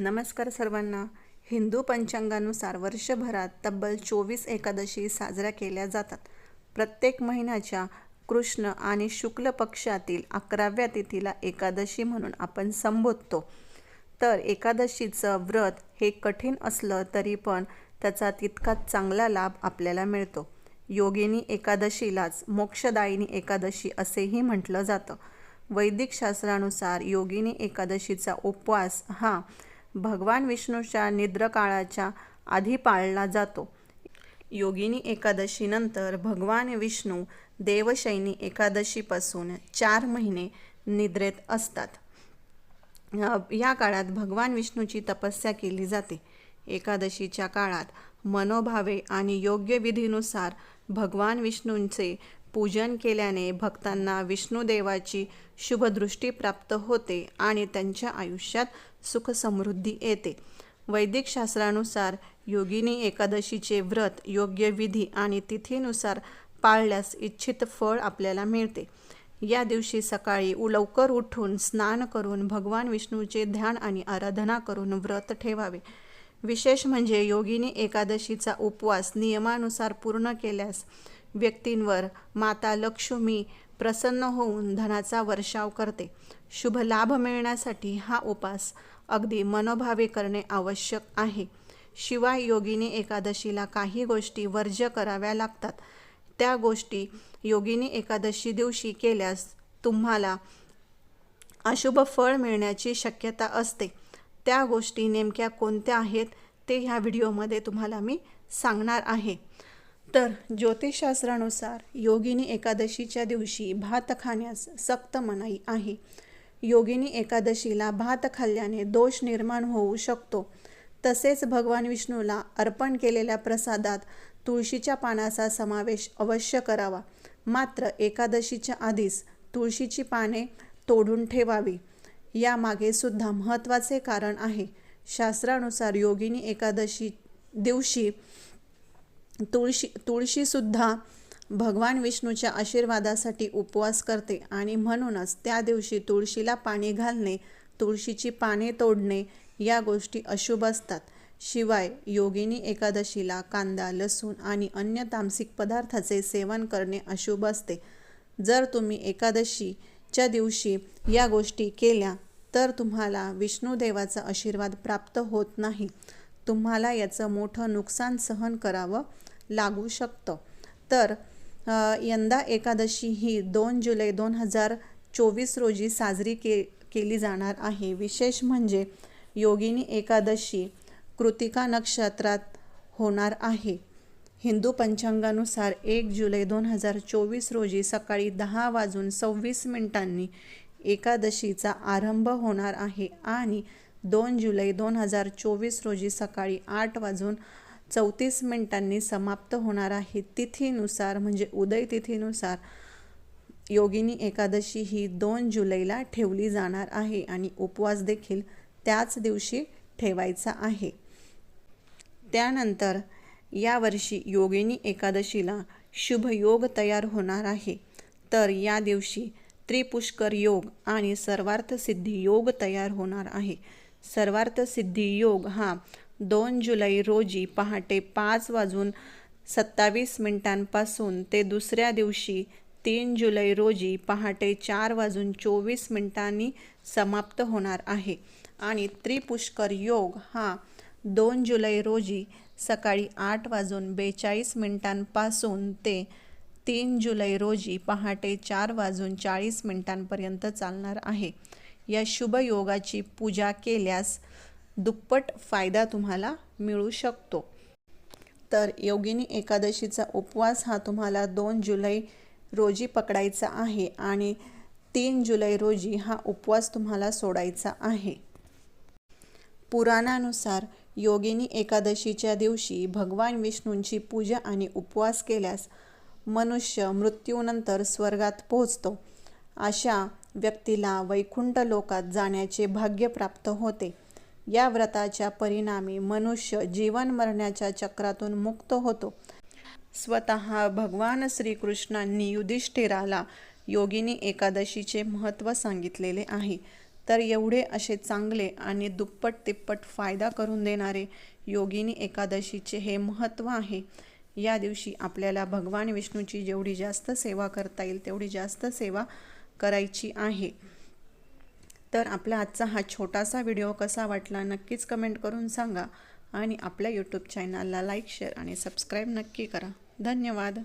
नमस्कार सर्वांना. हिंदू पंचांगानुसार वर्षभरात तब्बल चोवीस एकादशी साजऱ्या केल्या जातात. प्रत्येक महिन्याच्या कृष्ण आणि शुक्ल पक्षातील अकराव्या तिथीला एकादशी म्हणून आपण संबोधतो. तर एकादशीचं व्रत हे कठीण असलं तरी पण त्याचा तितकाच चांगला लाभ आपल्याला मिळतो. योगिनी एकादशीलाच मोक्षदायिनी एकादशी असेही म्हटलं जातं. वैदिक शास्त्रानुसार योगिनी एकादशीचा उपवास हा भगवान विष्णूच्या निद्रकाळाच्या आधी पाळला जातो. योगिनी एकादशीनंतर भगवान विष्णू देवशैनी एकादशीपासून चार महिने निद्रेत असतात. या काळात भगवान विष्णूची तपस्या केली जाते. एकादशीच्या काळात मनोभावे आणि योग्य विधीनुसार भगवान विष्णूंचे पूजन केल्याने भक्तांना विष्णुदेवाची शुभदृष्टी प्राप्त होते आणि त्यांच्या आयुष्यात सुख समृद्धी येते. वैदिक शास्त्रानुसार योगिनी एकादशीचे व्रत योग्य विधी आणि तिथीनुसार पाळल्यास इच्छित फळ आपल्याला मिळते. या दिवशी सकाळी उ- लवकर उठून स्नान करून भगवान विष्णूचे ध्यान आणि आराधना करून व्रत ठेवावे. विशेष म्हणजे योगिनी एकादशीचा उपवास नियमानुसार पूर्ण केल्यास व्यक्तींवर माता लक्ष्मी प्रसन्न होऊन धनाचा वर्षाव करते. शुभ लाभ मिळण्यासाठी हा उपास अगदी मनोभावे करणे आवश्यक आहे. शिवाय योगिनी एकादशीला काही गोष्टी वर्ज्य कराव्या लागतात. त्या गोष्टी योगिनी एकादशी दिवशी केल्यास तुम्हाला अशुभ फळ मिळण्याची शक्यता असते. त्या गोष्टी नेमक्या कोणत्या आहेत ते ह्या व्हिडिओमध्ये तुम्हाला मी सांगणार आहे. तर ज्योतिषशास्त्रानुसार योगिनी एकादशीच्या दिवशी भात खाण्यास सक्त मनाई आहे. योगिनी एकादशीला भात खाल्ल्याने दोष निर्माण होऊ शकतो. तसेच भगवान विष्णूला अर्पण केलेल्या प्रसादात तुळशीच्या पानाचा समावेश अवश्य करावा. मात्र एकादशीच्या आधीच तुळशीची पाने तोडून ठेवावी. यामागे सुद्धा महत्त्वाचे कारण आहे. शास्त्रानुसार योगिनी एकादशी दिवशी तुळशी तुळशीसुद्धा भगवान विष्णूच्या आशीर्वादासाठी उपवास करते आणि म्हणूनच त्या दिवशी तुळशीला पाणी घालणे तुळशीची पाने तोडणे या गोष्टी अशुभ असतात. शिवाय योगिनी एकादशीला कांदा लसूण आणि अन्य तामसिक पदार्थाचे सेवन करणे अशुभ असते. जर तुम्ही एकादशीच्या दिवशी या गोष्टी केल्या तर तुम्हाला विष्णुदेवाचा आशीर्वाद प्राप्त होत नाही. तुम्हाला याचं मोठं नुकसान सहन करावं लागू शकतं. तर यंदा एकादशी ही दोन जुलै दोन हजार चोवीस रोजी साजरी के केली जाणार आहे. विशेष म्हणजे योगिनी एकादशी कृतिका नक्षत्रात होणार आहे. हिंदू पंचांगानुसार एक जुलै दोन हजार चोवीस रोजी सकाळी दहा वाजून सव्वीस मिनिटांनी एकादशीचा आरंभ होणार आहे आणि दोन जुलै दोन हजार चोवीस रोजी सकाळी आठ वाजून चौतीस मिनिटांनी समाप्त होणार आहे. तिथीनुसार म्हणजे उदय तिथीनुसार योगिनी एकादशी ही दोन जुलैला ठेवली जाणार आहे आणि उपवास देखील त्याच दिवशी ठेवायचा आहे. त्यानंतर यावर्षी योगिनी एकादशीला शुभ योग तयार होणार आहे. तर या दिवशी त्रिपुष्कर योग आणि सर्वार्थसिद्धी योग तयार होणार आहे. सर्वार्थसिद्धी योग हा दोन जुलै रोजी पहाटे पाच वाजून सत्तावीस मिनिटांपासून ते दुसऱ्या दिवशी तीन जुलै रोजी पहाटे चार वाजून चोवीस मिनिटांनी समाप्त होणार आहे. आणि त्रिपुष्कर योग हा दोन जुलै रोजी सकाळी आठ वाजून बेचाळीस मिनिटांपासून ते तीन जुलै रोजी पहाटे चार वाजून चाळीस मिनिटांपर्यंत चालणार आहे. या शुभ योगाची पूजा केल्यास दुप्पट फायदा तुम्हाला मिळू शकतो. तर योगिनी एकादशीचा उपवास हा तुम्हाला दोन जुलै रोजी पकडायचा आहे आणि तीन जुलै रोजी हा उपवास तुम्हाला सोडायचा आहे. पुराणानुसार योगिनी एकादशीच्या दिवशी भगवान विष्णूंची पूजा आणि उपवास केल्यास मनुष्य मृत्यूनंतर स्वर्गात पोहोचतो. अशा व्यक्तीला वैकुंठ लोकात जाण्याचे भाग्य प्राप्त होते. या व्रताच्या परिणामी मनुष्य जीवन मरण्याच्या चक्रातून मुक्त होतो. स्वतः भगवान श्रीकृष्णांनी युधिष्ठिराला योगिनी एकादशीचे महत्त्व सांगितलेले आहे. तर एवढे असे चांगले आणि दुप्पट तिप्पट फायदा करून देणारे योगिनी एकादशीचे हे महत्त्व आहे. या दिवशी आपल्याला भगवान विष्णूची जेवढी जास्त सेवा करता येईल तेवढी जास्त सेवा करायची आहे. तर आपला आजचा हा छोटासा व्हिडिओ कसा वाटला नक्कीच कमेंट करून सांगा. आणि आपल्या यूट्यूब चॅनलला लाईक शेअर आणि सबस्क्राईब नक्की करा. धन्यवाद.